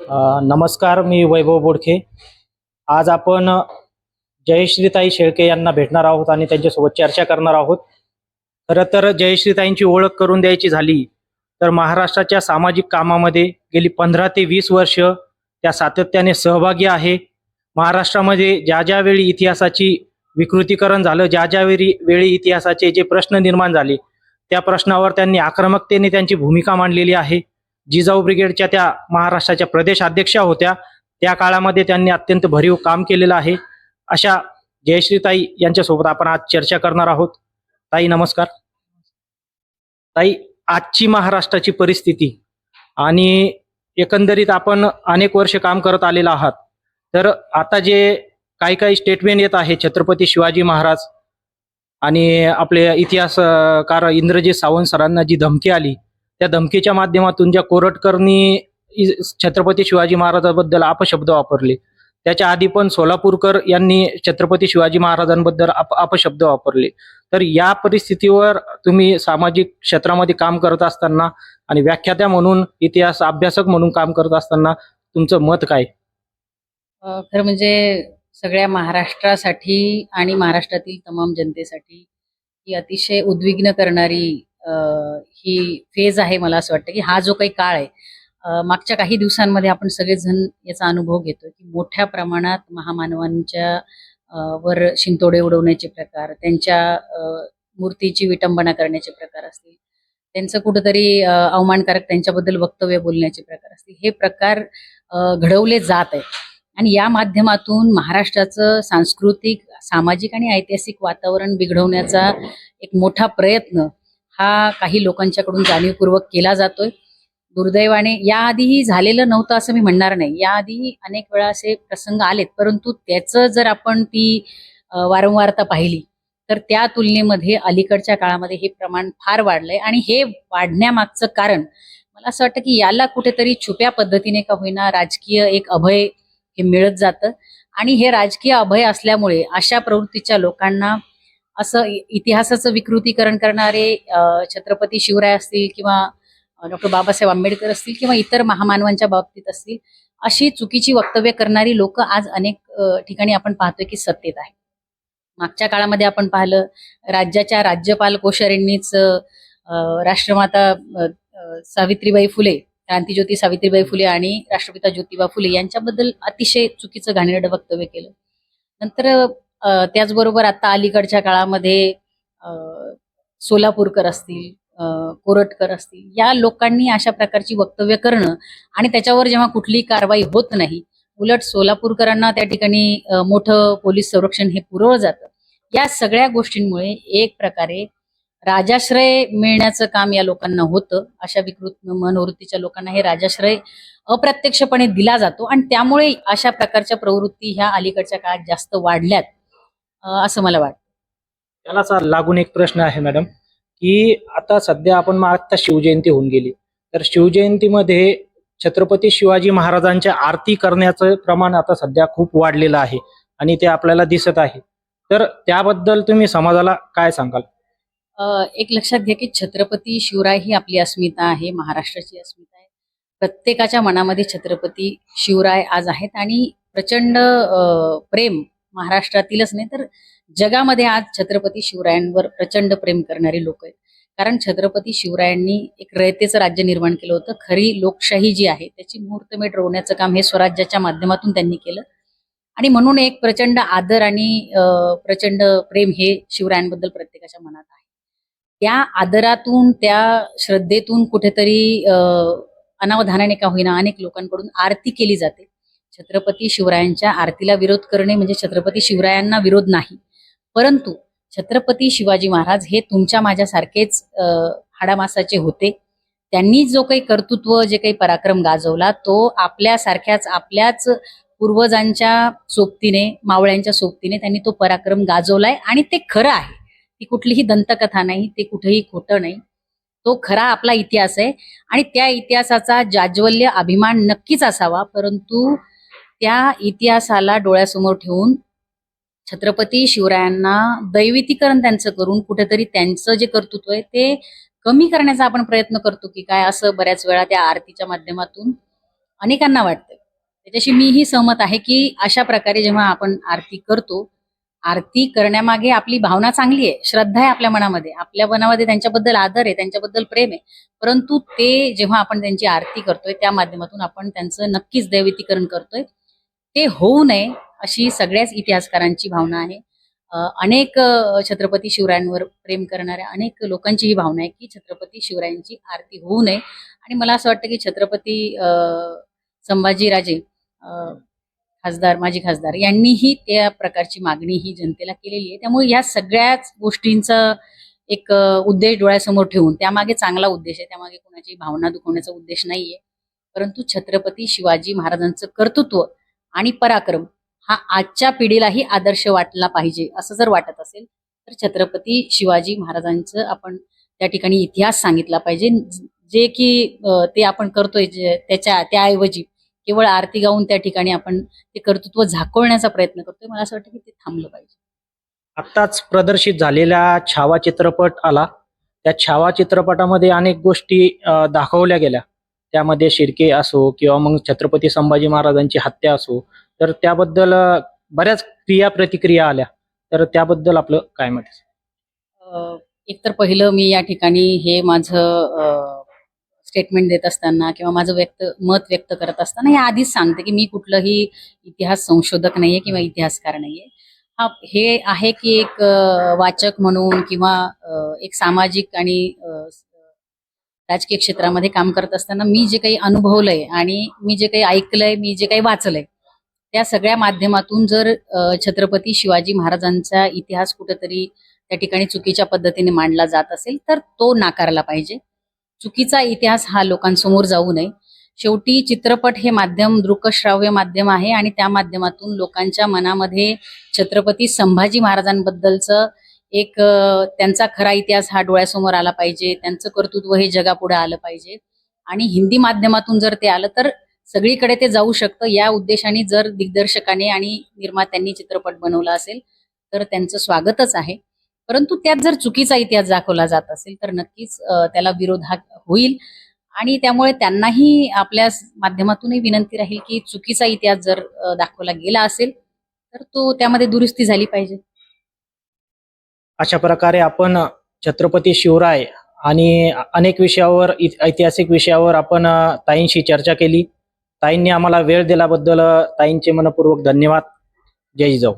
नमस्कार मी वैभव बोडखे. आज आपण जयश्रीताई शेळके यांना भेटणार आहोत आणि त्यांच्यासोबत चर्चा करणार आहोत. खरं तर जयश्रीताईंची ओळख करून द्यायची झाली तर महाराष्ट्राच्या सामाजिक कामामध्ये गेली पंधरा ते वीस वर्ष त्या सातत्याने सहभागी आहे. महाराष्ट्रामध्ये ज्या ज्या वेळी इतिहासाची विकृतीकरण झालं ज्या ज्या वेळी वेळी इतिहासाचे जे प्रश्न निर्माण झाले त्या प्रश्नावर त्यांनी आक्रमकतेने त्यांची भूमिका मांडलेली आहे. जिजाऊ ब्रिगेडच्या त्या महाराष्ट्राच्या प्रदेश अध्यक्षा होत्या. त्या काळामध्ये त्यांनी अत्यंत भरीव काम केलेलं आहे. अशा जयश्रीताई यांच्यासोबत आपण आज चर्चा करणार आहोत. ताई नमस्कार. ताई आजची महाराष्ट्राची परिस्थिती आणि एकंदरीत आपण अनेक वर्ष काम करत आलेलो आहात. तर आता जे काही काही स्टेटमेंट येत आहे छत्रपती शिवाजी महाराज आणि आपले इतिहासकार इंद्रजीत सावंत सरांना जी धमकी आली त्या धमकीच्या माध्यमातून ज्या कोरटकरनी छत्रपती शिवाजी महाराजांबद्दल अपशब्द वापरले त्याच्या आधी पण सोलापूरकर यांनी छत्रपती शिवाजी महाराजांबद्दल आप अपशब्द वापरले. तर या परिस्थितीवर तुम्ही सामाजिक क्षेत्रामध्ये काम करत असताना आणि व्याख्यात्या म्हणून इतिहास अभ्यासक म्हणून काम करत असताना तुमचं मत काय? खरं म्हणजे सगळ्या महाराष्ट्रासाठी आणि महाराष्ट्रातील तमाम जनतेसाठी ही अतिशय उद्विग्न करणारी ही फेज आहे मला असं वाटतं की हा जो काही काळ आहे मागच्या काही दिवसांमध्ये आपण सगळेजण याचा अनुभव घेतो की मोठ्या प्रमाणात महामानवांच्या अ, वर शिंतोडे उडवण्याचे प्रकार त्यांच्या मूर्तीची विटंबना करण्याचे प्रकार असतील त्यांचं कुठंतरी अवमानकारक त्यांच्याबद्दल वक्तव्य बोलण्याचे प्रकार असतील हे प्रकार घडवले जात आहेत. आणि या माध्यमातून महाराष्ट्राचं सांस्कृतिक सामाजिक आणि ऐतिहासिक वातावरण बिघडवण्याचा एक मोठा प्रयत्न हा काही लोकांच्याकडून जाणीवपूर्वक केला जातोय. दुर्दैवाने याआधीही झालेलं नव्हतं असं मी म्हणणार नाही. याआधीही अनेक वेळा असे प्रसंग आलेत परंतु त्याचं जर आपण ती वारंवारता पाहिली तर त्या तुलनेमध्ये अलीकडच्या काळामध्ये हे प्रमाण फार वाढलंय. आणि हे वाढण्यामागचं कारण मला असं वाटतं की याला कुठेतरी छुप्या पद्धतीने का होईना राजकीय एक अभय हे मिळत जातं. आणि हे राजकीय अभय असल्यामुळे अशा प्रवृत्तीच्या लोकांना असं इतिहासाचं विकृतीकरण करणारे छत्रपती शिवराय असतील किंवा डॉक्टर बाबासाहेब आंबेडकर असतील किंवा इतर महामानवांच्या बाबतीत असतील अशी चुकीची वक्तव्य करणारी लोक आज अनेक ठिकाणी आपण पाहतोय की सत्तेत आहे. मागच्या काळामध्ये आपण पाहिलं राज्याच्या राज्यपाल कोश्यारींनीच राष्ट्रमाता सावित्रीबाई फुले क्रांतीज्योती सावित्रीबाई फुले आणि राष्ट्रपिता ज्योतिबा फुले यांच्याबद्दल अतिशय चुकीचं घाणेरडं वक्तव्य केलं. नंतर त्याचबरोबर आता अलीकडच्या काळामध्ये सोलापूरकर असतील कोरटकर असतील या लोकांनी अशा प्रकारची वक्तव्य करणं आणि त्याच्यावर जेव्हा कुठलीही कारवाई होत नाही उलट सोलापूरकरांना त्या ठिकाणी मोठं पोलीस संरक्षण हे पुरवलं जातं. या सगळ्या गोष्टींमुळे एक प्रकारे राजाश्रय मिळण्याचं काम या लोकांना होतं. अशा विकृत मनोवृत्तीच्या लोकांना हे राजाश्रय अप्रत्यक्षपणे दिला जातो आणि त्यामुळे अशा प्रकारच्या प्रवृत्ती ह्या अलीकडच्या काळात जास्त वाढल्यात. असं मला वाटतं. त्यालाच लागून एक प्रश्न आहे मॅडम की आता सध्या आपण मग आता शिवजयंती होऊन गेली. तर शिवजयंतीमध्ये छत्रपती शिवाजी महाराजांच्या आरती करण्याचं प्रमाण आता सध्या खूप वाढलेलं आहे आणि ते आपल्याला दिसत आहे. तर त्याबद्दल तुम्ही समाजाला काय सांगाल? एक लक्षात घ्या की छत्रपती शिवराय ही आपली अस्मिता आहे महाराष्ट्राची अस्मिता आहे. प्रत्येकाच्या मनामध्ये छत्रपती शिवराय आज आहेत आणि प्रचंड प्रेम महाराष्ट्रातीलच नाही तर जगामध्ये आज छत्रपती शिवरायांवर प्रचंड प्रेम करणारी लोक आहेत. कारण छत्रपती शिवरायांनी एक रयतेचं राज्य निर्माण केलं होतं. खरी लोकशाही जी आहे त्याची मुहूर्तमेढ रोवण्याचं काम हे स्वराज्याच्या माध्यमातून त्यांनी केलं. आणि म्हणून एक प्रचंड आदर आणि प्रचंड प्रेम हे शिवरायांबद्दल प्रत्येकाच्या मनात आहे. त्या आदरातून त्या श्रद्धेतून कुठेतरी अनावधानाने का होईना अनेक लोकांकडून आरती केली जाते. छत्रपती शिवरायांच्या आरतीला विरोध करणे म्हणजे छत्रपती शिवरायांना विरोध नाही. परंतु छत्रपती शिवाजी महाराज हे तुमच्या माझ्यासारखेच हाडामासाचे होते. त्यांनी जो काही कर्तृत्व जे काही पराक्रम गाजवला तो आपल्यासारख्याच आपल्याच पूर्वजांच्या सोबतीने मावळ्यांच्या सोबतीने त्यांनी तो पराक्रम गाजवलाय आणि ते खरं आहे. ती कुठलीही दंतकथा नाही ते कुठेही खोटं नाही. तो खरा आपला इतिहास आहे आणि त्या इतिहासाचा जाज्वल्य अभिमान नक्कीच असावा परंतु त्या इतिहासाला डोळ्यासमोर ठेवून छत्रपती शिवरायांना दैवितीकरण त्यांचं करून कुठेतरी त्यांचं जे कर्तृत्व आहे ते कमी करण्याचा आपण प्रयत्न करतो की काय असं बऱ्याच वेळा त्या आरतीच्या माध्यमातून अनेकांना वाटतं त्याच्याशी मीही सहमत आहे की अशा प्रकारे जेव्हा आपण आरती करतो आरती करण्यामागे आपली भावना चांगली आहे श्रद्धा आहे आपल्या मनामध्ये आपल्या मनामध्ये त्यांच्याबद्दल आदर आहे त्यांच्याबद्दल प्रेम आहे परंतु ते जेव्हा आपण त्यांची आरती करतोय त्या माध्यमातून आपण त्यांचं नक्कीच दैवितीकरण करतोय. ते होऊ नये अशी सगळ्याच इतिहासकारांची भावना आहे. अनेक छत्रपती शिवरायांवर प्रेम करणाऱ्या अनेक लोकांची ही भावना आहे की छत्रपती शिवरायांची आरती होऊ नये. आणि मला असं वाटतं की छत्रपती अ, संभाजीराजे खासदार माजी खासदार यांनीही त्या प्रकारची मागणी ही जनतेला केलेली आहे. त्यामुळे या सगळ्याच गोष्टींचा एक उद्देश डोळ्यासमोर ठेवून त्यामागे चांगला उद्देश आहे त्यामागे कोणाची भावना दुखवण्याचा उद्देश नाहीये. परंतु छत्रपती शिवाजी महाराजांचं कर्तृत्व आणि पराक्रम हा आजच्या पिढीलाही आदर्श वाटला पाहिजे असं जर वाटत असेल तर छत्रपती शिवाजी महाराजांचं आपण त्या ठिकाणी इतिहास सांगितला पाहिजे. जे की ते आपण करतोय जे त्याच्या त्याऐवजी केवळ आरती गाऊन त्या ठिकाणी आपण ते कर्तृत्व झाकवण्याचा प्रयत्न करतोय मला असं वाटतं की ते थांबलं पाहिजे. आत्ताच प्रदर्शित झालेला छावा चित्रपट आला. त्या छावा चित्रपटामध्ये अनेक गोष्टी दाखवल्या गेल्या. त्यामध्ये शिर्के असो किंवा मग छत्रपती संभाजी महाराजांची हत्या असो तर त्याबद्दल बऱ्याच क्रिया प्रतिक्रिया आल्या. तर त्याबद्दल आपलं काय मत एकतर पहिलं मी या ठिकाणी हे माझं स्टेटमेंट देत असताना किंवा माझं व्यक्त मत व्यक्त करत असताना हे आधीच सांगते की मी कुठलंही इतिहास संशोधक नाहीये किंवा इतिहासकार नाहीये. हा हे आहे की एक वाचक म्हणून किंवा एक सामाजिक आणि राजकीय क्षेत्रामध्ये काम करत असताना मी जे काही अनुभवलंय आणि मी जे काही ऐकलंय मी जे काही वाचलंय त्या सगळ्या माध्यमातून जर छत्रपती शिवाजी महाराजांचा इतिहास कुठेतरी त्या ठिकाणी चुकीच्या पद्धतीने मांडला जात असेल तर तो नाकारला पाहिजे. चुकीचा इतिहास हा लोकांसमोर जाऊ नये. शेवटी चित्रपट हे माध्यम दृकश्राव्य माध्यम आहे आणि त्या माध्यमातून लोकांच्या मनामध्ये छत्रपती संभाजी महाराजांबद्दलचं एक त्यांचा खरा इतिहास हा डोळ्यासमोर आला पाहिजे त्यांचं कर्तृत्व हे जगापुढे आलं पाहिजे. आणि हिंदी माध्यमातून जर ते आलं तर सगळीकडे ते जाऊ शकतं. या उद्देशाने जर दिग्दर्शकाने आणि निर्मात्यांनी चित्रपट बनवला असेल तर त्यांचं स्वागतच आहे. परंतु त्यात जर चुकीचा इतिहास दाखवला जात असेल तर नक्कीच त्याला विरोध हा होईल. आणि त्यामुळे त्यांनाही आपल्या माध्यमातूनही विनंती राहील की चुकीचा इतिहास जर दाखवला गेला असेल तर तो त्यामध्ये दुरुस्ती झाली पाहिजे. अशा प्रकारे आपण छत्रपती शिवराय आणि अनेक विषयावर ऐतिहासिक विषयावर आपण ताईंशी चर्चा केली. ताईंनी आम्हाला वेळ दिल्याबद्दल ताईंचे मनपूर्वक धन्यवाद. जय जाऊ